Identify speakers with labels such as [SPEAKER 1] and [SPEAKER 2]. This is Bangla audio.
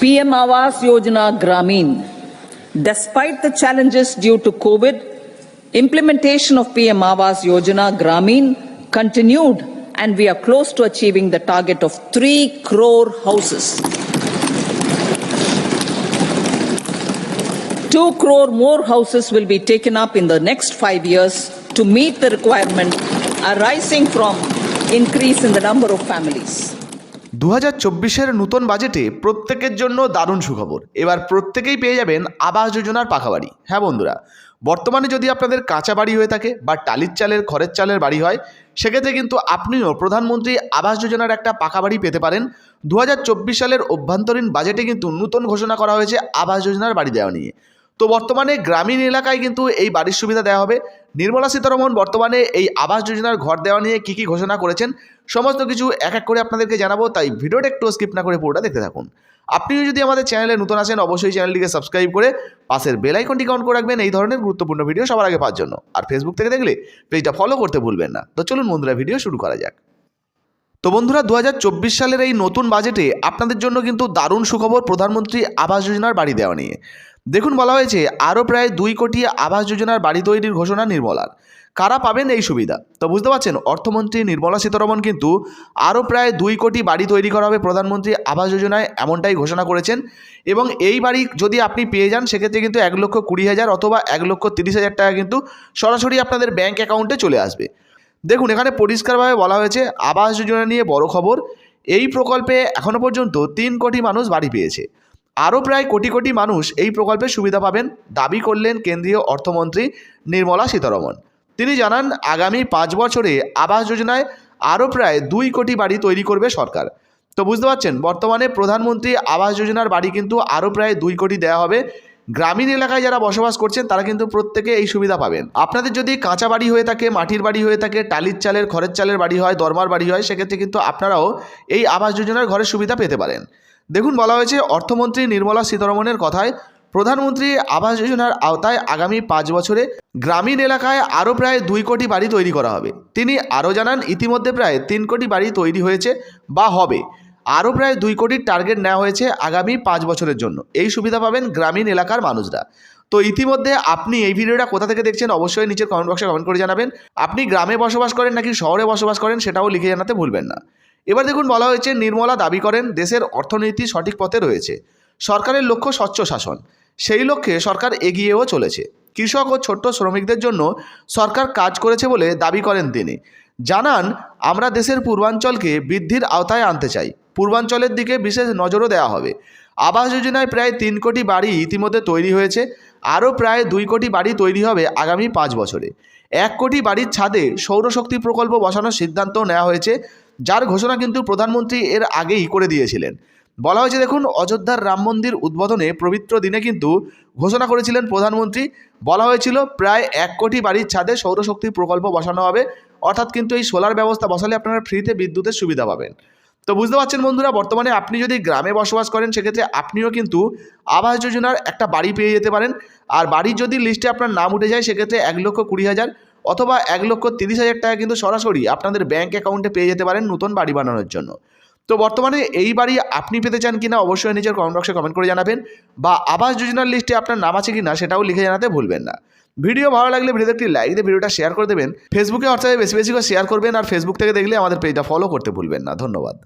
[SPEAKER 1] PM Awas Yojana Gramin. Despite the challenges due to COVID, implementation of PM Awas Yojana Gramin continued and we are close to achieving the target of 3 crore houses. 2 crore more houses will be taken up in the next 5 years to meet the requirement arising from increase in the number of families.
[SPEAKER 2] দু হাজার চব্বিশের নতুন বাজেটে প্রত্যেকের জন্য দারুণ সুখবর। এবার প্রত্যেকেই পেয়ে যাবেন আবাস যোজনার পাকা বাড়ি। হ্যাঁ বন্ধুরা, বর্তমানে যদি আপনাদের কাঁচা বাড়ি হয়ে থাকে বা টালির চালের, খড়ের চালের বাড়ি হয়, সেক্ষেত্রে কিন্তু আপনিও প্রধানমন্ত্রী আবাস যোজনার একটা পাকা বাড়ি পেতে পারেন। দু হাজার চব্বিশ সালের অভ্যন্তরীণ বাজেটে কিন্তু নতুন ঘোষণা করা হয়েছে আবাস যোজনার বাড়ি দেওয়া নিয়ে। তো বর্তমানে গ্রামীণ এলাকায় কিন্তু এই বাড়ির সুবিধা দেওয়া হবে। নির্মলা সীতারমন বর্তমানে এই আবাস যোজনার ঘর দেওয়া নিয়ে কী কী ঘোষণা করেছেন, সমস্ত কিছু এক এক করে আপনাদেরকে জানাব, তাই ভিডিওটা একটু স্কিপ না করে পুরোটা দেখতে থাকুন। আপনিও যদি আমাদের চ্যানেলে নতুন আসেন, অবশ্যই চ্যানেলটিকে সাবস্ক্রাইব করে পাশের বেল আইকনটিকে অন করে রাখবেন, এই ধরনের গুরুত্বপূর্ণ ভিডিও সবার আগে পাওয়ার জন্য। আর ফেসবুক থেকে দেখলে পেজটা ফলো করতে ভুলবেন না। তো চলুন বন্ধুরা ভিডিও শুরু করা যাক। তো বন্ধুরা দু হাজার চব্বিশ সালের এই নতুন বাজেটে আপনাদের জন্য কিন্তু দারুণ সুখবর প্রধানমন্ত্রী আবাস যোজনার বাড়ি দেওয়া নিয়ে। দেখুন বলা হয়েছে, আরও প্রায় দুই কোটি আবাস যোজনার বাড়ি তৈরির ঘোষণা নির্মলার। কারা পাবেন এই সুবিধা? তো বুঝতে পারছেন, অর্থমন্ত্রী নির্মলা সীতারমন কিন্তু আরও প্রায় দুই কোটি বাড়ি তৈরি করা হবে প্রধানমন্ত্রী আবাস যোজনায় এমনটাই ঘোষণা করেছেন। এবং এই বাড়ি যদি আপনি পেয়ে যান, সেক্ষেত্রে কিন্তু এক লক্ষ কুড়ি হাজার অথবা এক লক্ষ তিরিশ হাজার টাকা কিন্তু সরাসরি আপনাদের ব্যাঙ্ক অ্যাকাউন্টে চলে আসবে। দেখুন, এখানে পরিষ্কারভাবে বলা হয়েছে, আবাস যোজনা নিয়ে বড় খবর। এই প্রকল্পে এখনও পর্যন্ত তিন কোটি মানুষ বাড়ি পেয়েছে। আরও প্রায় কোটি কোটি মানুষ এই প্রকল্পের সুবিধা পাবেন, দাবি করলেন কেন্দ্রীয় অর্থমন্ত্রী নির্মলা সীতারমন। তিনি জানান, আগামী পাঁচ বছরে আবাস যোজনায় আরও প্রায় দুই কোটি বাড়ি তৈরি করবে সরকার। তো বুঝতে পারছেন, বর্তমানে প্রধানমন্ত্রী আবাস যোজনার বাড়ি কিন্তু আরও প্রায় দুই কোটি দেয়া হবে। গ্রামীণ এলাকায় যারা বসবাস করছেন, তারা কিন্তু প্রত্যেকে এই সুবিধা পাবেন। আপনাদের যদি কাঁচা বাড়ি হয়ে থাকে, মাটির বাড়ি হয়ে থাকে, টালির চালের, খড়ের চালের বাড়ি হয়, দরমার বাড়ি হয়, সেক্ষেত্রে কিন্তু আপনারাও এই আবাস যোজনার ঘরের সুবিধা পেতে পারেন। দেখুন, বলা হয়েছে, অর্থমন্ত্রী নির্মলা সীতারমণের কথায়, প্রধানমন্ত্রী আবাস যোজনার আওতায় আগামী পাঁচ বছরে গ্রামীণ এলাকায় আরও প্রায় দুই কোটি বাড়ি তৈরি করা হবে। তিনি আরও জানান, ইতিমধ্যে প্রায় তিন কোটি বাড়ি তৈরি হয়েছে বা হবে। আরও প্রায় দুই কোটির টার্গেট নেওয়া হয়েছে আগামী পাঁচ বছরের জন্য। এই সুবিধা পাবেন গ্রামীণ এলাকার মানুষরা। তো ইতিমধ্যে আপনি এই ভিডিওটা কোথা থেকে দেখছেন অবশ্যই নিচের কমেন্ট বক্সে কমেন্ট করে জানাবেন। আপনি গ্রামে বসবাস করেন নাকি শহরে বসবাস করেন সেটাও লিখে জানাতে ভুলবেন না। এবার দেখুন বলা হয়েছে, নির্মলা দাবি করেন, দেশের অর্থনীতি সঠিক পথে রয়েছে। সরকারের লক্ষ্য স্বচ্ছ শাসন। সেই লক্ষ্যে সরকার এগিয়েও চলেছে। কৃষক ও ছোট্ট শ্রমিকদের জন্য সরকার কাজ করেছে বলে দাবি করেন তিনি। জানান, আমরা দেশের পূর্বাঞ্চলকে বৃদ্ধির আওতায় আনতে চাই। পূর্বাঞ্চলের দিকে বিশেষ নজরও দেওয়া হবে। আবাস যোজনায় প্রায় তিন কোটি বাড়ি ইতিমধ্যে তৈরি হয়েছে। আরও প্রায় দুই কোটি বাড়ি তৈরি হবে আগামী পাঁচ বছরে। এক কোটি বাড়ির ছাদে সৌরশক্তি প্রকল্প বসানোর সিদ্ধান্ত নেওয়া হয়েছে, যার ঘোষণা কিন্তু প্রধানমন্ত্রী এর আগেই করে দিয়েছিলেন। বলা হয়েছে, দেখুন, অযোধ্যার রাম মন্দির উদ্বোধনে পবিত্র দিনে কিন্তু ঘোষণা করেছিলেন প্রধানমন্ত্রী। বলা হয়েছিল, প্রায় এক কোটি বাড়ির ছাদে সৌরশক্তি প্রকল্প বসানো হবে। অর্থাৎ কিন্তু এই সোলার ব্যবস্থা বসালে আপনারা ফ্রিতে বিদ্যুতের সুবিধা পাবেন। তো বুঝতে পারছেন বন্ধুরা, বর্তমানে আপনি যদি গ্রামে বসবাস করেন, সেক্ষেত্রে আপনিও কিন্তু আবাস যোজনার একটা বাড়ি পেয়ে যেতে পারেন। আর বাড়ির যদি লিস্টে আপনার নাম উঠে যায়, সেক্ষেত্রে এক লক্ষ কুড়ি হাজার অথবা এক লক্ষ তিরিশ হাজার টাকা কিন্তু সরাসরি আপনাদের ব্যাঙ্ক অ্যাকাউন্টে পেয়ে যেতে পারেন নতুন বাড়ি বানানোর জন্য। তো বর্তমানে এই বাড়ি আপনি পেতে চান কিনা, অবশ্যই নিজের কমেন্ট বক্সে কমেন্ট করে জানাবেন বা আবাস যোজনার লিস্টে আপনার নাম আছে কিনা, সেটাও লিখে জানাতে ভুলবেন না। ভিডিও ভালো লাগলে ভিডিওতে একটি লাইক দিয়ে ভিডিওটা শেয়ার করে দেবেন। ফেসবুকে হোয়াটসঅ্যাপে বেশি বেশি করে শেয়ার করবেন আর ফেসবুক থেকে দেখলে আমাদের পেজটা ফলো করতে ভুলবেন না। ধন্যবাদ।